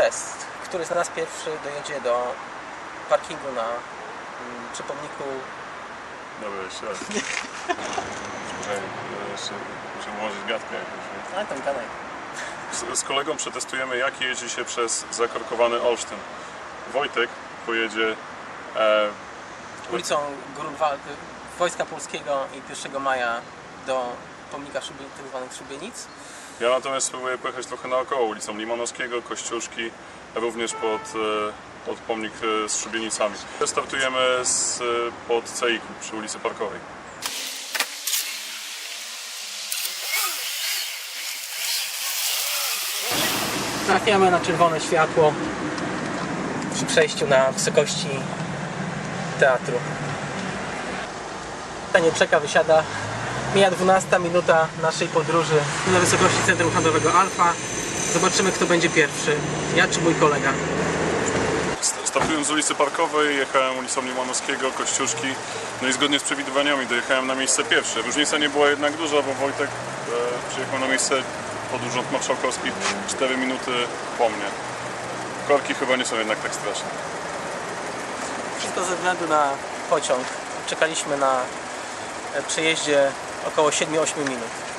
test. Który z nas pierwszy dojedzie do parkingu na, mm, przy pomniku Dobra, jeszcze raz. Jeszcze muszę ułożyć gadkę jakąś. A tam gadaj. nie? Z, z kolegą przetestujemy, jak jeździ się przez zakorkowany Olsztyn. Wojtek pojedzie e, ulicą Grunwald, Wojska Polskiego i 1 maja do pomnika szubie, tak zwanych szubienic. Ja natomiast spróbuję pojechać trochę naokoło ulicą Limanowskiego, Kościuszki, również pod, e, pod pomnik e, z szubienicami. Startujemy z, e, pod Ceiku przy ulicy Parkowej. Trafiamy na czerwone światło przy przejściu na wysokości teatru. Ta nie czeka, wysiada. Mija 12 minuta naszej podróży na wysokości centrum handlowego Alfa. Zobaczymy kto będzie pierwszy. Ja czy mój kolega. St- Startując z ulicy Parkowej, jechałem ulicą Limanowskiego, Kościuszki, no i zgodnie z przewidywaniami dojechałem na miejsce pierwsze. Różnica nie była jednak duża, bo Wojtek e, przyjechał na miejsce pod Urząd Marszałkowski 4 minuty po mnie. Korki chyba nie są jednak tak straszne. Wszystko ze względu na pociąg. Czekaliśmy na e, przejeździe około 7-8 minut.